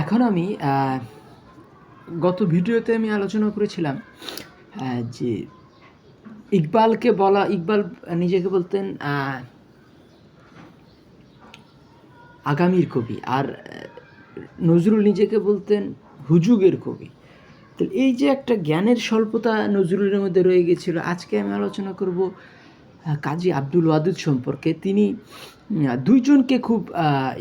এখন আমি গত ভিডিওতে আমি আলোচনা করেছিলাম যে ইকবালকে বলা, ইকবাল নিজেকে বলতেন আগামীর কবি, আর নজরুল নিজেকে বলতেন হুজুগের কবি। তো এই যে একটা জ্ঞানের স্বল্পতা নজরুলের মধ্যে রয়ে গেছিল, আজকে আমি আলোচনা করব কাজী আব্দুল ওয়াদুদ সম্পর্কে। তিনি দুইজনকে খুব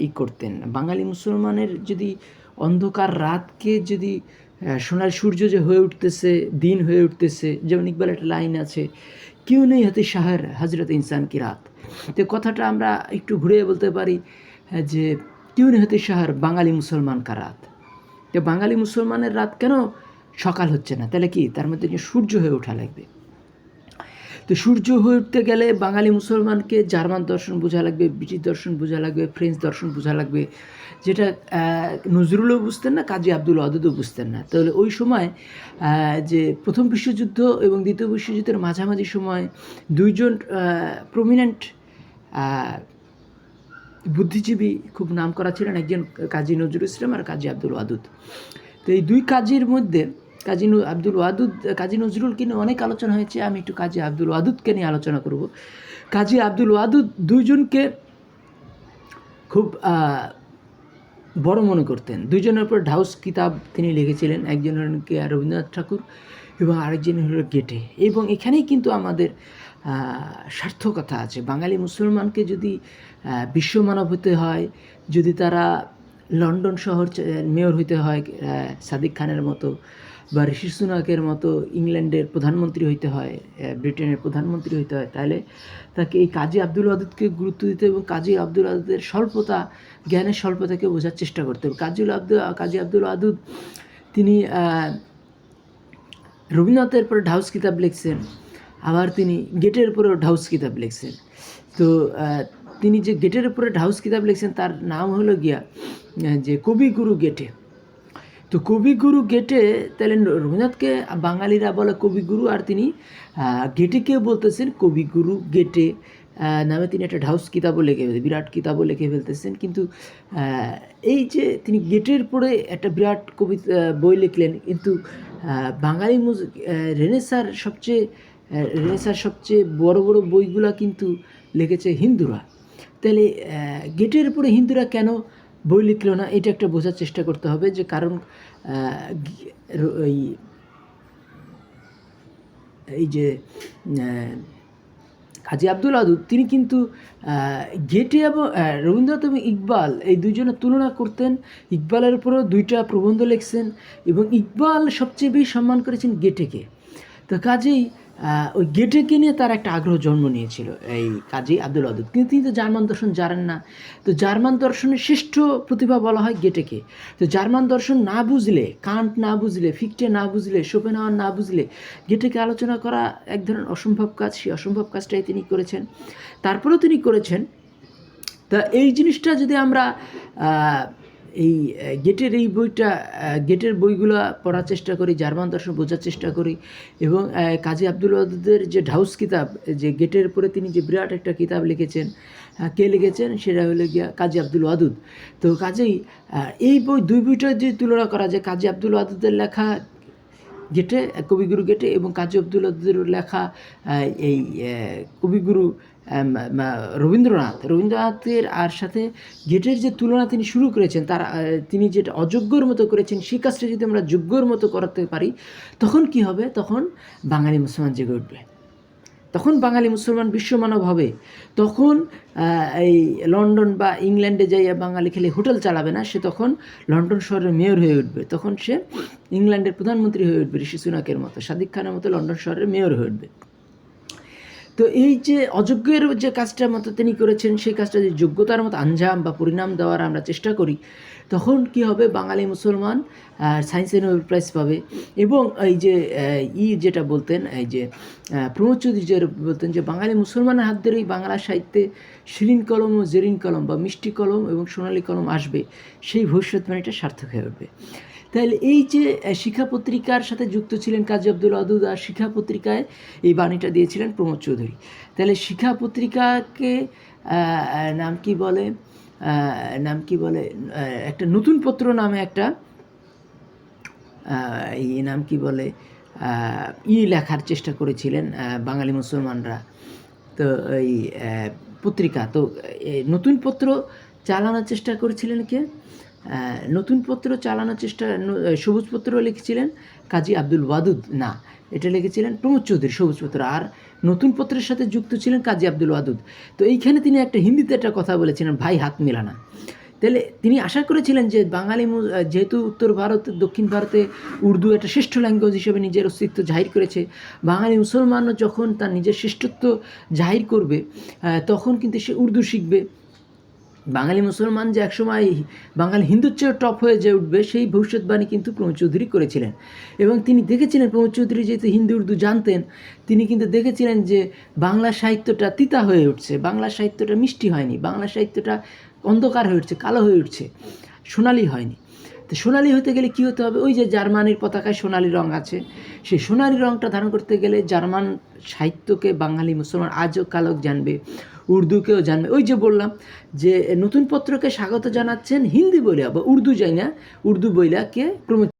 ই করতেন। বাঙালি মুসলমানের যদি অন্ধকার রাতকে যদি সোনার সূর্য যে হয়ে উঠতেছে, দিন হয়ে উঠতেছে, যেমন ইকবাল একটা লাইন আছে, কেউ নেই হাতে শাহর হজরত ইনসান কি রাত? তো কথাটা আমরা একটু ঘুরে বলতে পারি যে কেউ নেই হাতে শাহর বাঙালি মুসলমান কা রাত? তো বাঙালি মুসলমানের রাত কেন সকাল হচ্ছে না? তাহলে কি? তার মধ্যে সূর্য হয়ে ওঠা লাগবে। তো সূর্য হয়ে উঠতে গেলে বাঙালি মুসলমানকে জার্মান দর্শন বোঝা লাগবে, ব্রিটিশ দর্শন বোঝা লাগবে, ফ্রেঞ্চ দর্শন বোঝা লাগবে, যেটা নজরুলও বুঝতেন না, কাজী আব্দুল আদুদও বুঝতেন না। তাহলে ওই সময় যে প্রথম বিশ্বযুদ্ধ এবং দ্বিতীয় বিশ্বযুদ্ধের মাঝামাঝি সময় দুইজন প্রমিনেন্ট বুদ্ধিজীবী খুব নাম করা ছিলেন, একজন কাজী নজরুল ইসলাম আর কাজী আব্দুল ওয়াদুদ তো এই দুই কাজীর মধ্যে কাজী আব্দুল ওয়াদুদ, কাজী নজরুলকে নিয়ে অনেক আলোচনা হয়েছে, আমি একটু কাজী আব্দুল ওয়াদুদকে নিয়ে আলোচনা করব। কাজী আব্দুল ওয়াদুদ দুইজনকে খুব বড় মনে করতেন। দুইজনের উপর ঢাউস কিতাব তিনি লিখেছিলেন একজন হলেন কে রবীন্দ্রনাথ ঠাকুর এবং আরেকজন হল গেটে। এবং এখানেই কিন্তু আমাদের সার্থকতা আছে। বাঙালি মুসলমানকে যদি বিশ্বমানব হতে হয়, যদি তারা লন্ডন শহর মেয়র হইতে হয় সাদিক খানের মতো বা ঋষি সুনাকের মতো ইংল্যান্ডের প্রধানমন্ত্রী হইতে হয় ব্রিটেনের প্রধানমন্ত্রী হইতে হয়, তাহলে তাকে এই কাজী আব্দুল আদুদকে গুরুত্ব দিতে এবং কাজী আব্দুল আদুদের স্বল্পতা, জ্ঞানের স্বল্পতাকে বোঝার চেষ্টা করতে হবে। কাজী আব্দুল কাজী আব্দুল আদুদ, তিনি রবীন্দ্রনাথের পরে ঢাউস কিতাব লিখছেন, আবার তিনি গেটের উপরেও ঢাউস কিতাব লিখছেন। তো তিনি যে গেটের উপরে ঢাউস কিতাব লিখছেন তার নাম হলো গিয়া যে কবিগুরু গেটে। তো কবিগুরু গেটে তাহলে রবীন্দ্রনাথকে বাঙালিরা বলে কবিগুরু আর তিনি আহ, গেটেকেও বলতেছেন কবিগুরু গেটে নামে তিনি একটা ঢাউস কিতাবও লিখে বিরাট কিতাবও লিখে ফেলতেছেন। কিন্তু এই যে তিনি গেটের পরে একটা বিরাট কবিতা বই লিখলেন কিন্তু বাঙালি মুজ রেনেসার সবচেয়ে রেনেসার সবচেয়ে বড় বড় বইগুলা কিন্তু লিখেছে হিন্দুরা। তাহলে গেটের উপরে হিন্দুরা কেন বই লিখলো না? এটা একটা বোঝার চেষ্টা করতে হবে যে কারণ ওই, এই যে কাজী আব্দুল আদুদ তিনি কিন্তু গেটে এবং রবীন্দ্রনাথ এবং ইকবাল এই দুইজনের তুলনা করতেন। ইকবালের উপরেও দুইটা প্রবন্ধ লিখছেন এবং ইকবাল সবচেয়ে বেশি সম্মান করেছেন গেটেকে। তো কাজেই ওই গেটেকে নিয়ে তার একটা আগ্রহ জন্ম নিয়েছিল, এই কাজী আব্দুল আদুদ। কিন্তু তিনি তো জার্মান দর্শন জানেন না। তো জার্মান দর্শনের শ্রেষ্ঠ প্রতিভা বলা হয় গেটেকে তো জার্মান দর্শন না বুঝলে, কান্ট না বুঝলে, ফিকটে না বুঝলে, শোপেনহাওয়ার না বুঝলে গেটেকে আলোচনা করা এক ধরনের অসম্ভব কাজ। সেই অসম্ভব কাজটাই তিনি করেছেন। তারপরেও তিনি করেছেন, তা এই জিনিসটা যদি আমরা এই গেটের এই বইটা গেটের বইগুলো পড়ার চেষ্টা করি, জার্মান দর্শন বোঝার চেষ্টা করি এবং কাজী আব্দুল ওয়াদুদের যে ঢাউস কিতাব, যে গেটের উপরে তিনি যে বিরাট একটা কিতাব লিখেছেন কে লিখেছেন? সেটা হলো গিয়া কাজী আব্দুল ওয়াদুদ। তো কাজেই এই বই দুই বইটার যে তুলনা করা যায়, কাজী আব্দুল ওয়াদুদের লেখা গেটে, কবিগুরু গেটে এবং কাজী আব্দুল আদুদের লেখা এই কবিগুরু রবীন্দ্রনাথ। রবীন্দ্রনাথের আর সাথে গেটের যে তুলনা তিনি শুরু করেছেন, তার তিনি যেটা অযোগ্যর মতো করেছেন, সেই কাজটা যদি আমরা যোগ্যর মতো করাতে পারি, তখন কি হবে? তখন বাঙালি মুসলমান জেগে উঠবে। তখন বাঙালি মুসলমান বিশ্বমানব হবে। তখন এই লন্ডন বা ইংল্যান্ডে যাইয়া বাঙালি খেলে হোটেল চালাবে না, সে তখন লন্ডন শহরের মেয়র হয়ে উঠবে। তখন সে ইংল্যান্ডের প্রধানমন্ত্রী হয়ে উঠবে ঋষি সুনাকের মতো, সাদিক খানের মতো লন্ডন শহরের মেয়র হয়ে উঠবে। তো এই যে অযোগ্যের যে কাজটার মতো তিনি করেছেন, সেই কাজটা যে যোগ্যতার মতো আঞ্জাম বা পরিণাম দেওয়ার আমরা চেষ্টা করি, তখন কি হবে? বাঙালি মুসলমান সায়েন্সে নোবেল প্রাইজ পাবে এবং এই যে ই যেটা বলতেন, এই যে প্রমোদ চৌধুরী যে বলতেন যে বাঙালি মুসলমানের হাত ধরেই বাংলা সাহিত্যে শিরিন কলম ও জেরিন কলম বা মিষ্টি কলম এবং সোনালি কলম আসবে, সেই ভবিষ্যৎবাণীটা সার্থক হয়ে উঠবে। তাহলে এই যে শিক্ষা পত্রিকার সাথে যুক্ত ছিলেন কাজী আব্দুল আদুদ আর শিক্ষা পত্রিকায় এই বাণীটা দিয়েছিলেন প্রমোদ চৌধুরী। তাহলে শিক্ষা পত্রিকাকে নাম কি বলে নাম কি বলে একটা নতুন পত্র নামে একটা এই নাম কি বলে ই লেখার চেষ্টা করেছিলেন বাঙালি মুসলমানরা। তো এই পত্রিকা, তো নতুন পত্র চালানোর চেষ্টা করেছিলেন কে? নতুন পত্র চালানোর চেষ্টা সবুজ পত্র লিখেছিলেন কাজী আব্দুল ওয়াদুদ। না, এটা লিখেছিলেন প্রমোদ চৌধুরী, সবুজ পত্র। আর নতুন পত্রের সাথে যুক্ত ছিলেন কাজী আব্দুল ওয়াদুদ। তো এইখানে তিনি একটা হিন্দিতে একটা কথা বলেছিলেন, ভাই হাত মেলানা। তাহলে তিনি আশা করেছিলেন যে বাঙালি যেহেতু উত্তর ভারত, দক্ষিণ ভারতে উর্দু একটা শ্রেষ্ঠ ল্যাঙ্গুয়েজ হিসেবে নিজের অস্তিত্ব জাহির করেছে, বাঙালি মুসলমানও যখন তার নিজের শ্রেষ্ঠত্ব জাহির করবে তখন কিন্তু সে উর্দু শিখবে। বাঙালি মুসলমান যে একসময় বাঙালি হিন্দুর চেয়ে টপ হয়ে যে উঠবে, সেই ভবিষ্যৎবাণী কিন্তু প্রমোদ চৌধুরী করেছিলেন। এবং তিনি দেখেছিলেন, প্রমোদ চৌধুরী যেহেতু হিন্দু উর্দু জানতেন, তিনি কিন্তু দেখেছিলেন যে বাংলা সাহিত্যটা তিতা হয়ে উঠছে, বাংলা সাহিত্যটা মিষ্টি হয়নি, বাংলা সাহিত্যটা অন্ধকার হয়ে উঠছে, কালো হয়ে উঠছে, সোনালি হয়নি। তো সোনালি হতে গেলে কী হতে হবে? ওই যে জার্মানির পতাকায় সোনালি রং আছে, সেই সোনালি রংটা ধারণ করতে গেলে জার্মান সাহিত্যকে বাঙালি মুসলমান আজও কালক জানবে। উর্দুকেও জানবে। ওই যে বললাম যে নতুন পত্রকে স্বাগত জানাচ্ছেন হিন্দি বইলা বা উর্দু যাই না উর্দু বইলা কে প্রমোদ